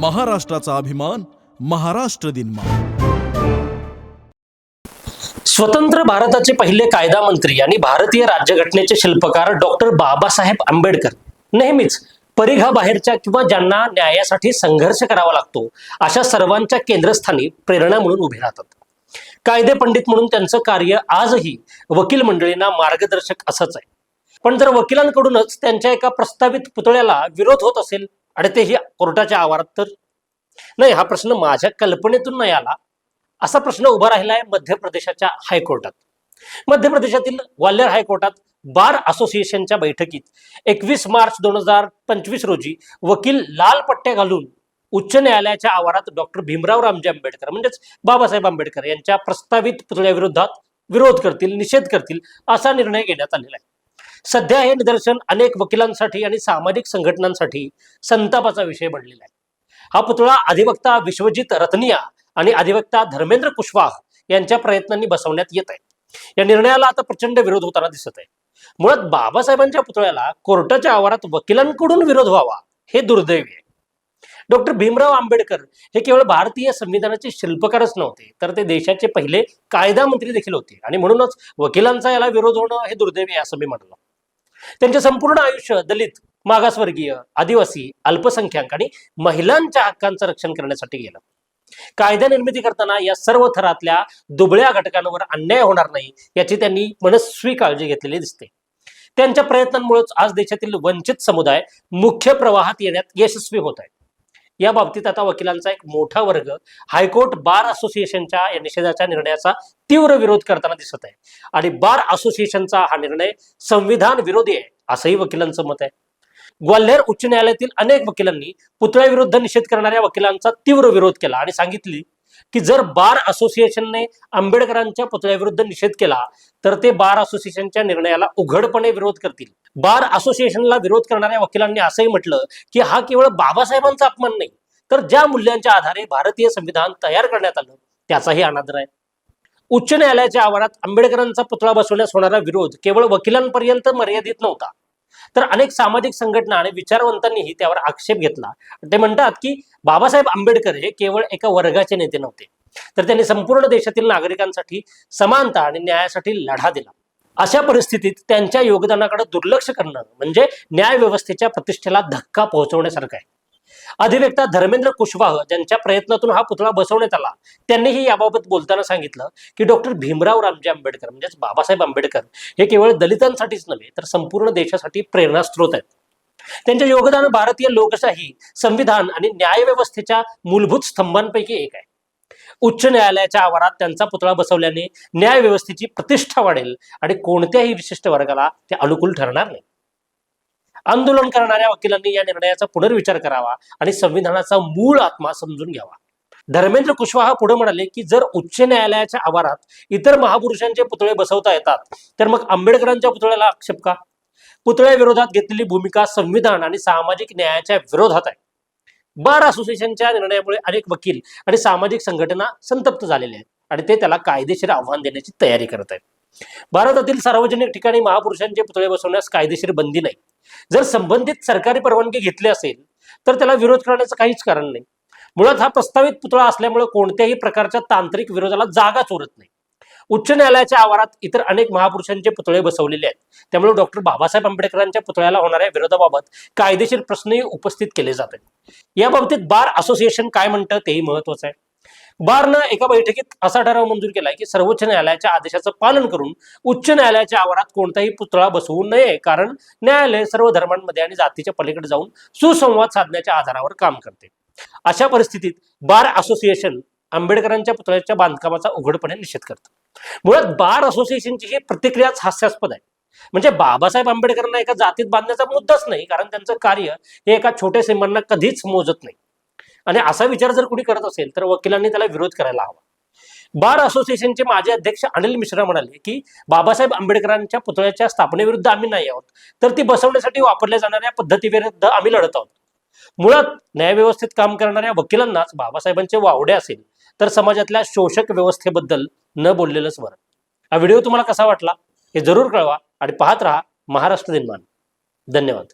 महाराष्ट्राचा अभिमान महाराष्ट्र दिन स्वतंत्र भारताचे पहिले कायदा मंत्री आणि भारतीय राज्यघटनेचे शिल्पकार डॉक्टर बाबासाहेब आंबेडकर. नेहमीच परिघाबाहेरच्या किंवा ज्यांना न्यायासाठी संघर्ष करावा लागतो अशा सर्वांच्या केंद्रस्थानी प्रेरणा म्हणून उभे राहतात. कायदे पंडित म्हणून त्यांचं कार्य आजही वकील मंडळींना मार्गदर्शक असंच आहे. पण जर वकिलांकडूनच त्यांच्या एका प्रस्तावित पुतळ्याला विरोध होत असेल आणि तेही कोर्टाच्या आवारात तर? नाही हा प्रश्न माझ्या कल्पनेतून नाही आला. असा प्रश्न उभा राहिला आहे मध्य प्रदेशाच्या हायकोर्टात. मध्य प्रदेशातील ग्वाल्हेर हायकोर्टात बार असोसिएशनच्या बैठकीत एकवीस मार्च दोन हजार पंचवीस रोजी वकील लाल पट्ट्या घालून उच्च न्यायालयाच्या आवारात डॉक्टर भीमराव रामजी आंबेडकर म्हणजेच बाबासाहेब आंबेडकर यांच्या प्रस्तावित पुतळ्याविरोधात विरोध करतील निषेध करतील असा निर्णय घेण्यात आलेला आहे. सध्या हे निदर्शन अनेक वकिलांसाठी आणि सामाजिक संघटनांसाठी संतापाचा विषय बनलेला आहे. हा पुतळा अधिवक्ता विश्वजित रत्निया आणि अधिवक्ता धर्मेंद्र कुशवाह यांच्या प्रयत्नांनी बसवण्यात येत आहे. या निर्णयाला आता प्रचंड विरोध होताना दिसत आहे. मुळात बाबासाहेबांच्या पुतळ्याला कोर्टाच्या आवारात वकिलांकडून विरोध व्हावा हे दुर्दैवी आहे. डॉक्टर भीमराव आंबेडकर हे केवळ भारतीय संविधानाचे शिल्पकारच नव्हते तर ते देशाचे पहिले कायदा मंत्री देखील होते आणि म्हणूनच वकिलांचा याला विरोध होणं हे दुर्दैवी आहे असं मी म्हटलं. त्यांचे संपूर्ण आयुष्य दलित मागासवर्गीय आदिवासी अल्पसंख्याक आणि महिलांच्या हक्कांचं रक्षण करण्यासाठी गेलं. कायदा निर्मिती करताना या सर्व थरातल्या दुबळ्या घटकांवर अन्याय होणार नाही याची त्यांनी मनस्वी काळजी घेतलेली दिसते. त्यांच्या प्रयत्नांमुळेच आज देशातील वंचित समुदाय मुख्य प्रवाहात येण्यात यशस्वी होत आहे. या बाबतीत आता वकिलांचा एक मोठा वर्ग हायकोर्ट बार असोसिएशनच्या या निषेधाच्या निर्णयाचा तीव्र विरोध करताना दिसत आहे. आणि बार असोसिएशनचा हा निर्णय संविधान विरोधी आहे असंही वकिलांचं मत आहे. ग्वाल्हेर उच्च न्यायालयातील अनेक वकिलांनी पुतळ्याविरुद्ध निषेध करणाऱ्या वकिलांचा तीव्र विरोध केला आणि सांगितली की जर बार असोसिएशनने आंबेडकरांच्या पुतळ्याविरुद्ध निषेध केला तर ते बार असोसिएशनच्या निर्णयाला उघडपणे विरोध करतील. बार असोसिएशनला विरोध करणाऱ्या वकिलांनी असंही म्हटलं की हा केवळ बाबासाहेबांचा अपमान नाही तर ज्या मूल्यांच्या आधारे भारतीय संविधान तयार करण्यात आलं त्याचाही अनादर आहे उच्च न्यायालयाच्या आवारात आंबेडकरांचा पुतळा बसवण्यास होणारा विरोध केवळ वकिलांपर्यंत मर्यादित नव्हता. तर अनेक सामाजिक संघटना आणि विचारवंतांनीही त्यावर आक्षेप घेतला. ते म्हणतात की बाबासाहेब आंबेडकर हे केवळ एका वर्गाचे नेते नव्हते. तर त्यांनी संपूर्ण देशातील नागरिकांसाठी समानता आणि न्यायासाठी लढा दिला. अशा परिस्थितीत त्यांच्या योगदानाकडे दुर्लक्ष करणं म्हणजे न्याय व्यवस्थेच्या प्रतिष्ठेला धक्का पोहोचवण्यासारखं आहे. अधिवक्ता धर्मेंद्र कुशवाह ज्यांच्या प्रयत्नातून हा पुतळा बसवण्यात आला त्यांनीही याबाबत बोलताना सांगितलं की डॉक्टर भीमराव रामजी आंबेडकर म्हणजेच बाबासाहेब आंबेडकर हे केवळ दलितांसाठीच नव्हे तर संपूर्ण देशासाठी प्रेरणास्त्रोत आहेत. त्यांचे योगदान भारतीय लोकशाही संविधान आणि न्याय व्यवस्थेच्या मूलभूत स्तंभांपैकी एक आहे. उच्च न्यायालयाच्या आवारात त्यांचा पुतळा बसवल्याने न्याय व्यवस्थेची प्रतिष्ठा वाढेल आणि कोणत्याही विशिष्ट वर्गाला ते अनुकूल ठरणार नाही. आंदोलन करणाऱ्या वकिलांनी या निर्णयाचा पुनर्विचार करावा आणि संविधानाचा मूळ आत्मा समजून घ्यावा. धर्मेंद्र कुशवाहा पुढे म्हणाले की जर उच्च न्यायालयाच्या आवारात इतर महापुरुषांचे पुतळे बसवता येतात तर मग आंबेडकरांच्या पुतळ्याला आक्षेप का? पुतळ्याविरोधात घेतलेली भूमिका संविधान आणि सामाजिक न्यायाच्या विरोधात आहे. बार असोसिएशनच्या निर्णयामुळे अनेक वकील आणि सामाजिक संघटना संतप्त झालेल्या आहेत आणि ते त्याला कायदेशीर आव्हान देण्याची तयारी करत आहेत. भारतातील सार्वजनिक ठिकाणी महापुरुषांचे पुतळे बसवण्यास कायदेशीर बंदी नाही. जर संबंधित सरकारी परवानगी घेतली असेल तर त्याला विरोध करण्याचं काहीच कारण नाही. मुळात हा प्रस्तावित पुतळा असल्यामुळे कोणत्याही प्रकारच्या तांत्रिक विरोधाला जागाच उरत नाही. उच्च न्यायालयाच्या आवारात इतर अनेक महापुरुषांचे पुतळे बसवलेले आहेत. त्यामुळे डॉक्टर बाबासाहेब आंबेडकरांच्या पुतळ्याला होणाऱ्या विरोधाबाबत कायदेशीर प्रश्नही उपस्थित केले जात आहेत. या बाबतीत बार असोसिएशन काय म्हणतं तेही महत्वाचं आहे. बारनं एका बैठकीत असा ठराव मंजूर केलाय की सर्वोच्च न्यायालयाच्या आदेशाचं पालन करून उच्च न्यायालयाच्या आवारात कोणताही पुतळा बसवू नये कारण न्यायालय सर्व धर्मांमध्ये आणि जातीच्या पलीकडे जाऊन सुसंवाद साधण्याच्या आधारावर काम करते. अशा परिस्थितीत बार असोसिएशन आंबेडकरांच्या पुतळ्याच्या बांधकामाचा उघडपणे निषेध करतं. मुळात बार असोसिएशनची ही प्रतिक्रियाच हास्यास्पद आहे. म्हणजे बाबासाहेब आंबेडकरांना एका जातीत बांधण्याचा मुद्दाच नाही कारण त्यांचं कार्य हे एका छोट्या सिंबांना कधीच मोजत नाही. आणि असा विचार जर कुणी करत असेल तर वकिलांनी त्याला विरोध करायला हवा. बार असोसिएशनचे माजी अध्यक्ष अनिल मिश्रा म्हणाले की बाबासाहेब आंबेडकरांच्या पुतळ्याच्या स्थापनेविरुद्ध आम्ही नाही आहोत तर ती बसवण्यासाठी वापरल्या जाणाऱ्या पद्धतीविरुद्ध आम्ही लढत आहोत. मुळात न्यायव्यवस्थेत काम करणाऱ्या वकिलांनाच बाबासाहेबांचे वावडे असेल तर समाजातल्या शोषक व्यवस्थेबद्दल न बोललेलंच बरं. हा व्हिडिओ तुम्हाला कसा वाटला हे जरूर कळवा आणि पाहत राहा महाराष्ट्र दिनमान. धन्यवाद.